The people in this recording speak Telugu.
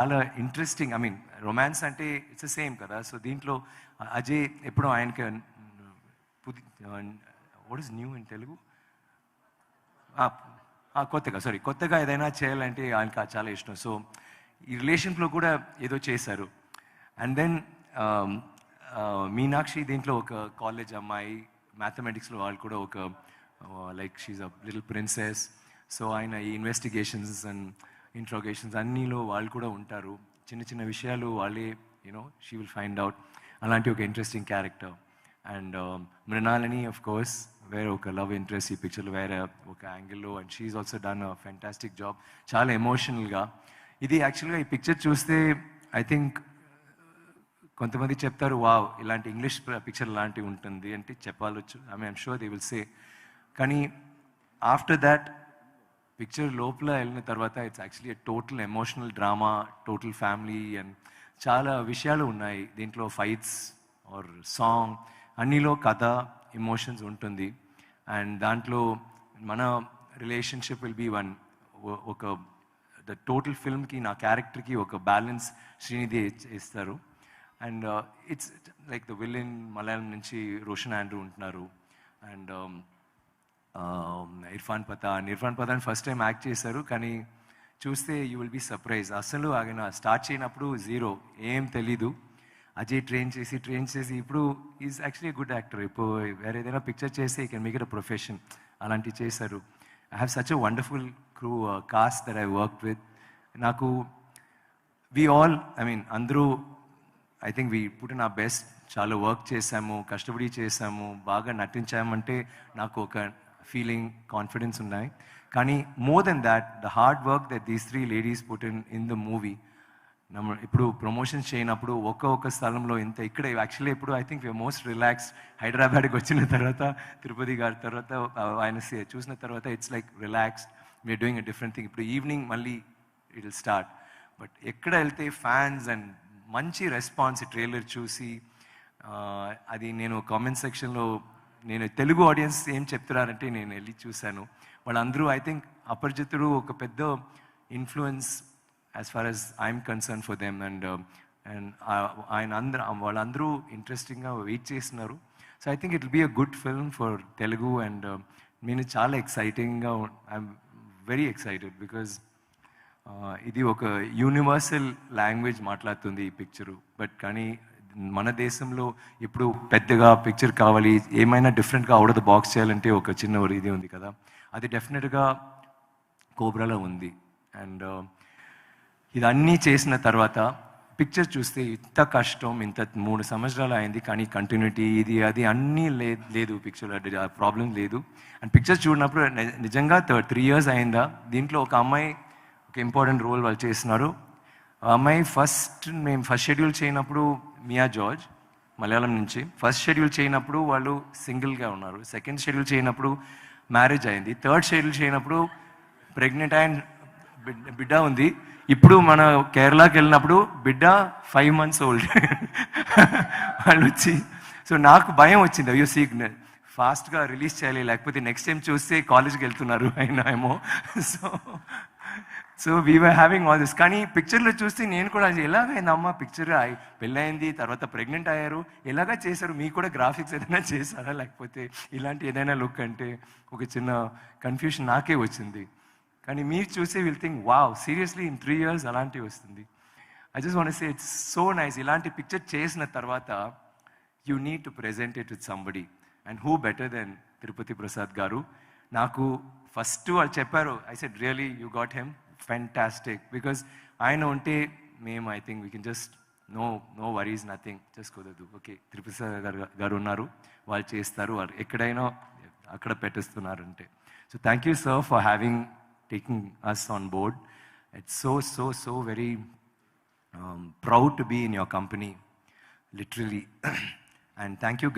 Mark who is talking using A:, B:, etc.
A: చాలా ఇంట్రెస్టింగ్ ఐ మీన్ రొమాన్స్ అంటే ఇట్స్ సేమ్ కదా. సో దీంట్లో అజయ్ ఎప్పుడో ఆయనకి uh, పుది what is new in Telugu కొత్తగా సారీ కొత్తగా ఏదైనా చేయాలంటే ఆయనకి చాలా ఇష్టం. సో ఈ రిలేషన్లో కూడా ఏదో చేశారు. And then um, uh, Meenakshi దీంట్లో ఒక కాలేజ్ అమ్మాయి మ్యాథమెటిక్స్లో వాళ్ళు కూడా ఒక like she's a little princess so ఆయన ఈ ఇన్వెస్టిగేషన్స్ అండ్ ఇంట్రోగేషన్స్ అన్నీలో వాళ్ళు కూడా ఉంటారు. చిన్న చిన్న విషయాలు వాళ్ళే you know she will find out అలాంటి ఒక ఇంట్రెస్టింగ్ క్యారెక్టర్ అండ్ మృణాలని ఆఫ్ కోర్స్ వేరే ఒక లవ్ ఇంట్రెస్ట్ ఈ పిక్చర్లో వేరే ఒక యాంగిల్లో and she also done a fantastic job చాలా ఎమోషనల్గా ఇది యాక్చువల్గా ఈ పిక్చర్ చూస్తే ఐ థింక్ కొంతమంది చెప్తారు వావ్ ఇలాంటి ఇంగ్లీష్ పిక్చర్ లాంటివి ఉంటుంది అంటే చెప్పాలొచ్చు. I mean sure they will say కానీ ఆఫ్టర్ దాట్ పిక్చర్ లోపల వెళ్ళిన తర్వాత it's actually total emotional drama total family and చాలా విషయాలు ఉన్నాయి. దీంట్లో ఫైట్స్ ఆర్ సాంగ్ అన్నిలో కథ ఎమోషన్స్ ఉంటుంది. అండ్ దాంట్లో మన రిలేషన్షిప్ విల్ బీ వన్ ఒక ద టోటల్ ఫిల్మ్కి నా క్యారెక్టర్కి ఒక బ్యాలెన్స్ శ్రీనిధి ఇస్తారు. And it's like the villain Malayalam నుంచి రోషన్ ఆండ్రూ ఉంటున్నారు. And Um, Irfan Pathan Irfan Pathan first time act చేశారు కానీ చూస్తే యూ విల్ బి సర్ప్రైజ్ అసలు ఆయన స్టార్ట్ చేయనప్పుడు జీరో ఏం తెలీదు. అజయ్ ట్రైన్ చేసి ట్రైన్ చేసి ఇప్పుడు ఈజ్ యాక్చువల్లీ గుడ్ యాక్టర్ ఇప్పుడు వేరే ఏదైనా పిక్చర్ చేస్తే ఈ can make it a profession అలాంటివి చేశారు. I have such a wonderful crew cast that I work with నాకు వి ఆల్ ఐ మీన్ అందరూ ఐ థింక్ వీ పుట్ నా బెస్ట్ చాలా వర్క్ చేశాము కష్టపడి చేశాము బాగా నటించామంటే నాకు ఒక ఫీలింగ్ కాన్ఫిడెన్స్ ఉన్నాయి. కానీ more than that the hard work that these three ladies put in in the movie నమ్మ ఇప్పుడు ప్రమోషన్స్ చేయనప్పుడు ఒక్క ఒక్క స్థలంలో ఇంత ఇక్కడ యాక్చువల్లీ ఇప్పుడు ఐ థింక్ మోస్ట్ రిలాక్స్ హైదరాబాద్కి వచ్చిన తర్వాత తిరుపతి గారి తర్వాత ఆయన చూసిన తర్వాత it's like relax we are doing a different thing ఇప్పుడు ఈవినింగ్ మళ్ళీ ఇట్ విల్ స్టార్ట్ బట్ ఎక్కడ వెళ్తే ఫ్యాన్స్ అండ్ మంచి రెస్పాన్స్ ట్రైలర్ చూసి అది నేను కామెంట్ సెక్షన్లో నేను తెలుగు ఆడియన్స్ ఏం చెప్తున్నారంటే నేను వెళ్ళి చూశాను. వాళ్ళందరూ ఐ థింక్ అపరిచితుడు ఒక పెద్ద influence as far as I'm concerned for them and and ఆయన అందరూ వాళ్ళందరూ ఇంట్రెస్టింగ్గా వెయిట్ చేస్తున్నారు. So I think it be be a good film for Telugu and um, నేను చాలా ఎక్సైటింగ్గా ఐఎమ్ వెరీ ఎక్సైటెడ్ బికాజ్ ఇది ఒక యూనివర్సల్ లాంగ్వేజ్ మాట్లాడుతుంది ఈ పిక్చరు బట్ కానీ మన దేశంలో ఇప్పుడు పెద్దగా పిక్చర్ కావాలి ఏమైనా డిఫరెంట్గా అవుట్ ఆఫ్ ద బాక్స్ చేయాలంటే ఒక చిన్న ఇది ఉంది కదా. అది డెఫినెట్గా కోబ్రాలో ఉంది. అండ్ uh, ఇదన్నీ చేసిన తర్వాత పిక్చర్ చూస్తే ఇంత కష్టం ఇంత మూడు సంవత్సరాలు అయింది కానీ కంటిన్యూటీ ఇది అది అన్నీ లే లేదు పిక్చర్ ప్రాబ్లం లేదు. అండ్ పిక్చర్ చూడినప్పుడు నిజంగా త్రీ ఇయర్స్ అయిందా దీంట్లో ఒక అమ్మాయి ఒక ఇంపార్టెంట్ రోల్ వాళ్ళు చేస్తున్నారు. ఆ అమ్మాయి ఫస్ట్ మేము ఫస్ట్ షెడ్యూల్ చేయనప్పుడు మియా జార్జ్ మలయాళం నుంచి. ఫస్ట్ షెడ్యూల్ చేయనప్పుడు వాళ్ళు సింగిల్గా ఉన్నారు. సెకండ్ షెడ్యూల్ చేయనప్పుడు మ్యారేజ్ అయింది. థర్డ్ షెడ్యూల్ చేయనప్పుడు ప్రెగ్నెంట్ అండ్ బిడ్డ- బిడ్డ ఉంది. ఇప్పుడు మన కేరళకి వెళ్ళినప్పుడు బిడ్డ ఫైవ్ మంత్స్ ఓల్డ్ వాళ్ళు వచ్చి సో నాకు భయం వచ్చింది. అయ్యో సిగ్నల్ ఫాస్ట్గా రిలీజ్ చేయాలి. లేకపోతే నెక్స్ట్ టైం చూస్తే కాలేజ్కి వెళ్తున్నారు. అయినా ఏమో. So so we were having all this కానీ పిక్చర్లో చూస్తే నేను కూడా అది ఎలాగైంది? అమ్మ పిక్చర్ పెళ్ళైంది తర్వాత ప్రెగ్నెంట్ అయ్యారు. ఎలాగా చేశారు? మీకు కూడా గ్రాఫిక్స్ ఏదైనా చేశారా? లేకపోతే ఇలాంటి ఏదైనా లుక్ అంటే ఒక చిన్న కన్ఫ్యూషన్ నాకే వచ్చింది. కానీ మీరు చూసే will think wow seriously in three years అలాంటివి వస్తుంది. I just want say it's so nice ఇలాంటి పిక్చర్ చేసిన తర్వాత you need to present it with somebody and who better than Tirupati Prasad garu? నాకు ఫస్ట్ వాళ్ళు చెప్పారు I said really you got him fantastic because ఆయన ఉంటే మేము I think we can just no no worries nothing just కుదరదు. ఓకే తిరుపతి గారు గారు ఉన్నారు. వాళ్ళు చేస్తారు. వాళ్ళు ఎక్కడైనా అక్కడ పెట్టేస్తున్నారంటే so thank you sir for having taking us on board it's so so so very proud to be in your company literally and thank you